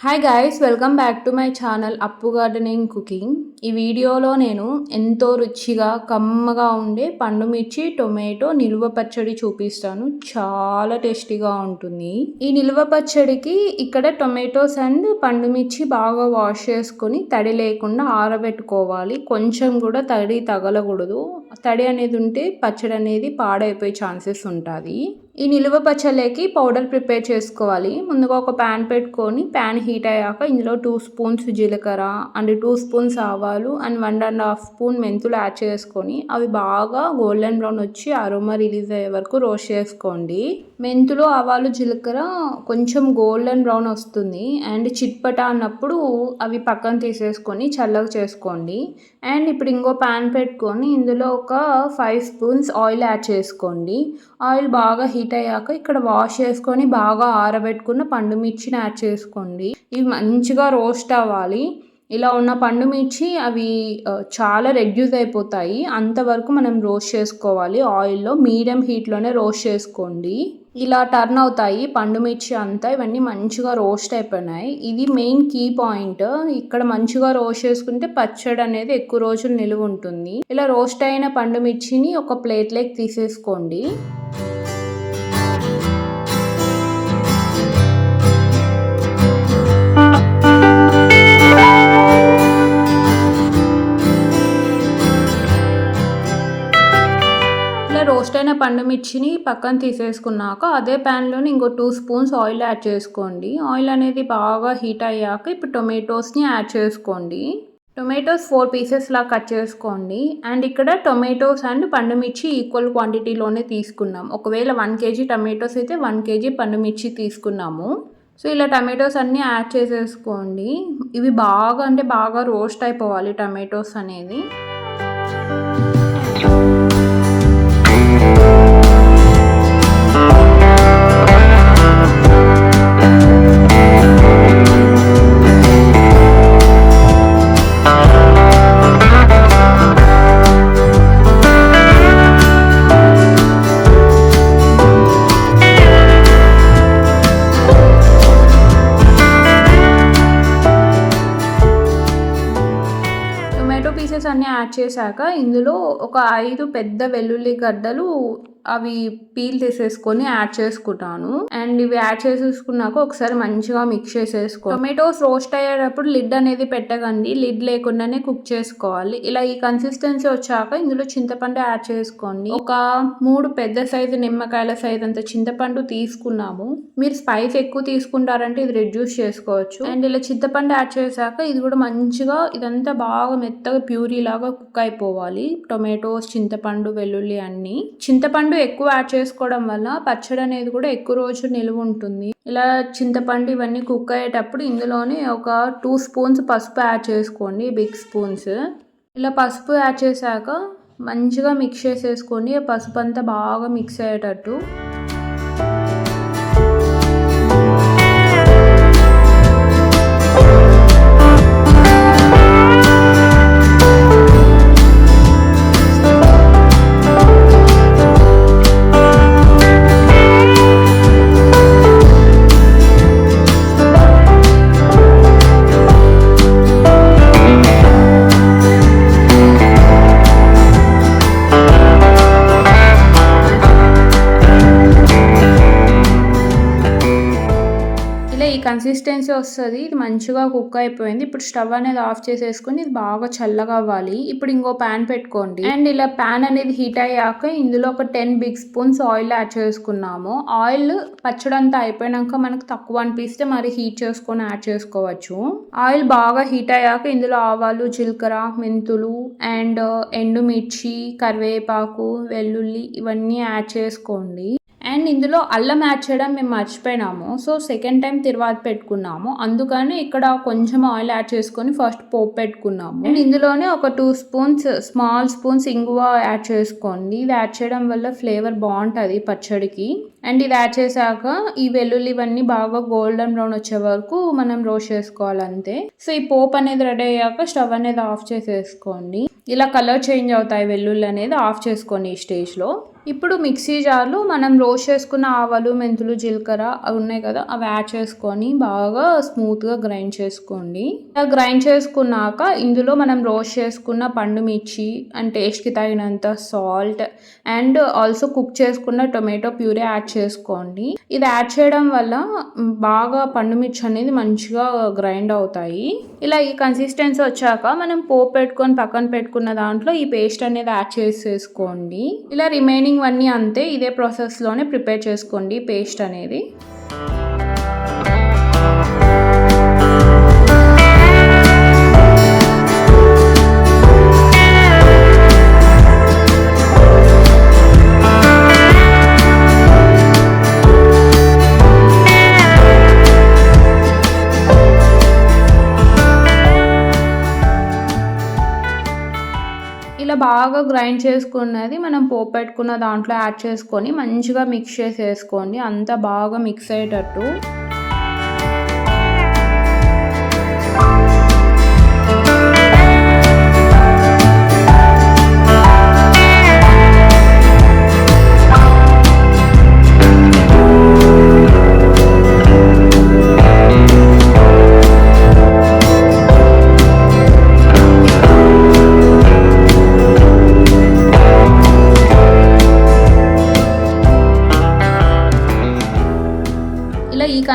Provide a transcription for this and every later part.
Hi guys welcome back to my channel Appu gardening cooking ఈ వీడియోలో నేను ఎంతో రుచిగా కమ్మగా ఉండే పండు మిర్చి టొమాటో నిల్వ పచ్చడి చూపిస్తాను. చాలా టేస్టీగా ఉంటుంది. ఈ నిల్వ పచ్చడికి ఇక్కడ టొమాటోస్ అండ్ పండు మిర్చి బాగా వాష్ చేసుకొని తడి లేకుండా ఆరబెట్టుకోవాలి. కొంచెం కూడా తడి తగలకూడదు. తడి అనేది ఉంటే పచ్చడి అనేది పాడైపోయే ఛాన్సెస్ ఉంటుంది. ఈ నిలువ పచ్చళ్ళకి పౌడర్ ప్రిపేర్ చేసుకోవాలి. ముందుగా ఒక ప్యాన్ పెట్టుకొని ప్యాన్ హీట్ అయ్యాక ఇందులో టూ స్పూన్స్ జీలకర్ర అండ్ టూ స్పూన్స్ ఆవాలు and one and half spoon మెంతులు యాడ్ చేసుకొని అవి బాగా గోల్డెన్ బ్రౌన్ వచ్చి అరోమా రిలీజ్ అయ్యే వరకు రోస్ట్ చేసుకోండి. మెంతులు ఆవాలు జీలకర్ర కొంచెం గోల్డెన్ బ్రౌన్ వస్తుంది అండ్ చిట్పట అన్నప్పుడు అవి పక్కన తీసేసుకొని చల్లగా చేసుకోండి. అండ్ ఇప్పుడు ఇంకో ప్యాన్ పెట్టుకొని ఇందులో ఒక ఫైవ్ స్పూన్స్ ఆయిల్ యాడ్ చేసుకోండి. ఆయిల్ బాగా హీట్ అయ్యాక ఇక్కడ వాష్ చేసుకొని బాగా ఆరబెట్టుకున్న పండు మిర్చిని యాడ్ చేసుకోండి. ఇవి మంచిగా రోస్ట్ అవ్వాలి. ఇలా ఉన్న పండు మిర్చి అవి చాలా రెడ్యూస్ అయిపోతాయి. అంతవరకు మనం రోస్ట్ చేసుకోవాలి. ఆయిల్లో మీడియం హీట్లోనే రోస్ట్ చేసుకోండి. ఇలా టర్న్ అవుతాయి పండు మిర్చి అంతా. ఇవన్నీ మంచిగా రోస్ట్ అయిపోయినాయి. ఇది మెయిన్ కీ పాయింట్ ఇక్కడ మంచిగా రోస్ట్ చేసుకుంటే పచ్చడి అనేది ఎక్కువ రోజులు నిలువ ఉంటుంది. ఇలా రోస్ట్ అయిన పండు మిర్చిని ఒక ప్లేట్లోకి తీసేసుకోండి. పండు మిర్చిని పక్కన తీసేసుకున్నాక అదే ప్యాన్లోని ఇంకో టూ స్పూన్స్ ఆయిల్ యాడ్ చేసుకోండి. ఆయిల్ అనేది బాగా హీట్ అయ్యాక ఇప్పుడు టొమాటోస్ని యాడ్ చేసుకోండి. టొమాటోస్ ఫోర్ పీసెస్ లా కట్ చేసుకోండి. అండ్ ఇక్కడ టొమాటోస్ అండ్ పండు మిర్చి ఈక్వల్ క్వాంటిటీలోనే తీసుకున్నాం. ఒకవేళ వన్ కేజీ టొమాటోస్ అయితే వన్ కేజీ పండు మిర్చి తీసుకున్నాము. సో ఇలా టమాటోస్ అన్నీ యాడ్ చేసేసుకోండి. ఇవి బాగా అంటే బాగా రోస్ట్ అయిపోవాలి టమాటోస్ అనేది. అన్నీ యాడ్ చేశాక ఇందులో ఒక ఐదు పెద్ద వెల్లుల్లి గడ్డలు అవి పీల్ తీసేసుకొని యాడ్ చేసుకుంటాను. అండ్ ఇవి యాడ్ చేసేసుకున్నాక ఒకసారి మంచిగా మిక్స్ చేసేసుకో. టొమాటోస్ రోస్ట్ అయ్యేటప్పుడు లిడ్ అనేది పెట్టకండి. లిడ్ లేకుండానే కుక్ చేసుకోవాలి. ఇలా ఈ కన్సిస్టెన్సీ వచ్చాక ఇందులో చింతపండు యాడ్ చేసుకోండి. ఒక మూడు పెద్ద సైజు నిమ్మకాయల సైజ్ అంత చింతపండు తీసుకున్నాము. మీరు స్పైస్ ఎక్కువ తీసుకుంటారంటే ఇది రెడ్యూస్ చేసుకోవచ్చు. అండ్ ఇలా చింతపండు యాడ్ చేశాక ఇది కూడా మంచిగా ఇదంతా బాగా మెత్తగా ప్యూరీ లాగా కుక్ అయిపోవాలి. టొమాటోస్ చింతపండు వెల్లుల్లి అన్ని. చింతపండు ఎక్కువ యాడ్ చేసుకోవడం వల్ల పచ్చడి అనేది కూడా ఎక్కువ రోజు నిలువ ఉంటుంది. ఇలా చింతపండు ఇవన్నీ కుక్ అయ్యేటప్పుడు ఇందులోనే ఒక టూ స్పూన్స్ పసుపు యాడ్ చేసుకోండి బిగ్ స్పూన్స్. ఇలా పసుపు యాడ్ చేశాక మంచిగా మిక్స్ చేసేసుకోండి. పసుపు అంతా బాగా మిక్స్ అయ్యేటట్టు. కన్సిస్టెన్సీ వస్తుంది. ఇది మంచిగా కుక్ అయిపోయింది. ఇప్పుడు స్టవ్ అనేది ఆఫ్ చేసేసుకొని ఇది బాగా చల్లగా అవ్వాలి. ఇప్పుడు ఇంకో ప్యాన్ పెట్టుకోండి. అండ్ ఇలా ప్యాన్ అనేది హీట్ అయ్యాక ఇందులో ఒక ten big spoons oil add చేసుకున్నాము. ఆయిల్ పచ్చడంతా అయిపోయినాక మనకు తక్కువ అనిపిస్తే మరి హీట్ చేసుకొని యాడ్ చేసుకోవచ్చు. ఆయిల్ బాగా హీట్ అయ్యాక ఇందులో ఆవాలు జీలకర్ర మెంతులు అండ్ ఎండుమిర్చి కరివేపాకు వెల్లుల్లి ఇవన్నీ యాడ్ చేసుకోండి. అండ్ ఇందులో అల్లం యాడ్ చేయడం మేము మర్చిపోయినాము. సో సెకండ్ టైం తిరువాత పెట్టుకున్నాము. అందుకని ఇక్కడ కొంచెం ఆయిల్ యాడ్ చేసుకొని ఫస్ట్ పోపు పెట్టుకున్నాము. అండ్ ఇందులోనే ఒక టూ స్పూన్స్ స్మాల్ స్పూన్స్ ఇంగువ యాడ్ చేసుకోండి. ఇది యాడ్ చేయడం వల్ల ఫ్లేవర్ బాగుంటుంది పచ్చడికి. అండ్ ఇది యాడ్ చేశాక ఈ వెల్లుల్లి ఇవన్నీ బాగా గోల్డెన్ బ్రౌన్ వచ్చే వరకు మనం రోస్ట్ చేసుకోవాలి అంతే సో ఈ పోప్ అనేది రెడీ అయ్యాక స్టవ్ అనేది ఆఫ్ చేసేసుకోండి. ఇలా కలర్ చేంజ్ అవుతాయి వెల్లుల్లి అనేది ఆఫ్ చేసుకోండి ఈ స్టేజ్లో. ఇప్పుడు మిక్సీ జార్లో మనం రోస్ట్ చేసుకున్న ఆవాలు మెంతులు జీలకర్ర అవి ఉన్నాయి కదా అవి యాడ్ చేసుకొని బాగా స్మూత్గా గ్రైండ్ చేసుకోండి. ఇలా గ్రైండ్ చేసుకున్నాక ఇందులో మనం రోస్ట్ చేసుకున్న పండు మిర్చి అండ్ టేస్ట్కి తగినంత సాల్ట్ అండ్ ఆల్సో కుక్ చేసుకున్న టొమాటో ప్యూరీ యాడ్ చేసుకోండి. ఇది యాడ్ చేయడం వల్ల బాగా పండు మిర్చి అనేది మంచిగా గ్రైండ్ అవుతాయి. ఇలా ఈ కన్సిస్టెన్సీ వచ్చాక మనం పోపు పెట్టుకొని పక్కన పెట్టుకున్న దాంట్లో ఈ పేస్ట్ అనేది యాడ్ చేసేసుకోండి. ఇలా రిమైనింగ్ అన్నీ అంతే ఇదే ప్రాసెస్లోనే ప్రిపేర్ చేసుకోండి పేస్ట్ అనేది. ఇలా బాగా గ్రైండ్ చేసుకున్నది మనం పోపు పెట్టుకున్న దాంట్లో యాడ్ చేసుకొని మంచిగా మిక్స్ చేసేసుకోండి. అంతా బాగా మిక్స్ అయ్యేటట్టు.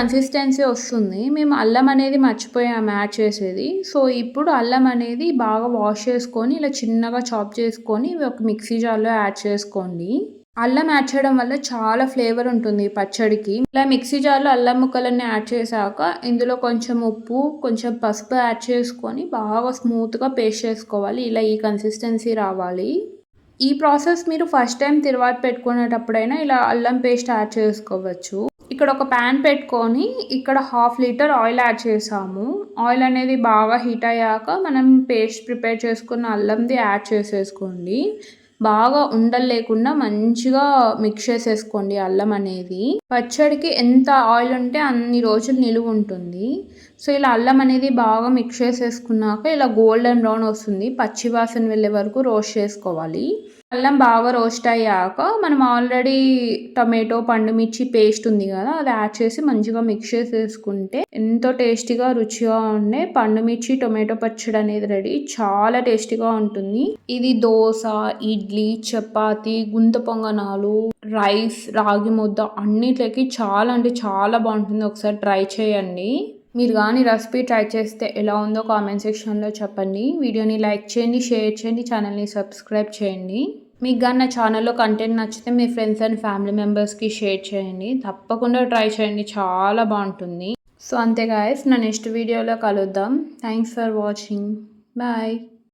కన్సిస్టెన్సీ వస్తుంది. మేము అల్లం అనేది మర్చిపోయాము యాడ్ చేసేది. సో ఇప్పుడు అల్లం అనేది బాగా వాష్ చేసుకొని ఇలా చిన్నగా చాప్ చేసుకొని ఒక మిక్సీ జార్లో యాడ్ చేసుకోండి. అల్లం యాడ్ చేయడం వల్ల చాలా ఫ్లేవర్ ఉంటుంది పచ్చడికి. ఇలా మిక్సీ జార్లో అల్లం ముక్కలన్నీ యాడ్ చేశాక ఇందులో కొంచెం ఉప్పు కొంచెం పసుపు యాడ్ చేసుకొని బాగా స్మూత్గా పేస్ట్ చేసుకోవాలి. ఇలా ఈ కన్సిస్టెన్సీ రావాలి. ఈ ప్రాసెస్ మీరు ఫస్ట్ టైం తిరువాత పెట్టుకునేటప్పుడైనా ఇలా అల్లం పేస్ట్ యాడ్ చేసుకోవచ్చు. ఇక్కడ ఒక ప్యాన్ పెట్టుకొని ఇక్కడ హాఫ్ లీటర్ ఆయిల్ యాడ్ చేసాము. ఆయిల్ అనేది బాగా హీట్ అయ్యాక మనం పేస్ట్ ప్రిపేర్ చేసుకున్న అల్లంది యాడ్ చేసేసుకోండి. బాగా ఉండలు లేకుండా మంచిగా మిక్స్ చేసేసుకోండి అల్లం అనేది. పచ్చడికి ఎంత ఆయిల్ ఉంటే అన్ని రోజులు నిలువ ఉంటుంది. సో ఇలా అల్లం అనేది బాగా మిక్స్ చేసేసుకున్నాక ఇలా గోల్డెన్ బ్రౌన్ వస్తుంది. పచ్చి వాసన వెళ్ళే వరకు రోస్ట్ చేసుకోవాలి. అల్లం బాగా రోస్ట్ అయ్యాక మనం ఆల్రెడీ టమాటో పండు మిర్చి పేస్ట్ ఉంది కదా అది యాడ్ చేసి మంచిగా మిక్స్ చేసేసుకుంటే ఎంతో టేస్టీగా రుచిగా ఉండే పండు మిర్చి టొమాటో పచ్చడి అనేది రెడీ చాలా టేస్టీగా ఉంటుంది. ఇది దోశ ఇడ్లీ చపాతి గుంత పొంగనాలు రైస్ రాగి ముద్ద అన్నిట్లకి చాలా అంటే చాలా బాగుంటుంది. ఒకసారి ట్రై చేయండి. మీరు కానీ రెసిపీ ట్రై చేస్తే ఎలా ఉందో కామెంట్ సెక్షన్లో చెప్పండి. వీడియోని లైక్ చేయండి షేర్ చేయండి ఛానల్ని సబ్స్క్రైబ్ చేయండి. మీకు కానీ నా ఛానల్లో కంటెంట్ నచ్చితే మీ ఫ్రెండ్స్ అండ్ ఫ్యామిలీ మెంబర్స్కి షేర్ చేయండి. తప్పకుండా ట్రై చేయండి చాలా బాగుంటుంది. సో అంతే గాయస్ నా నెక్స్ట్ వీడియోలో కలుద్దాం. Thanks for watching bye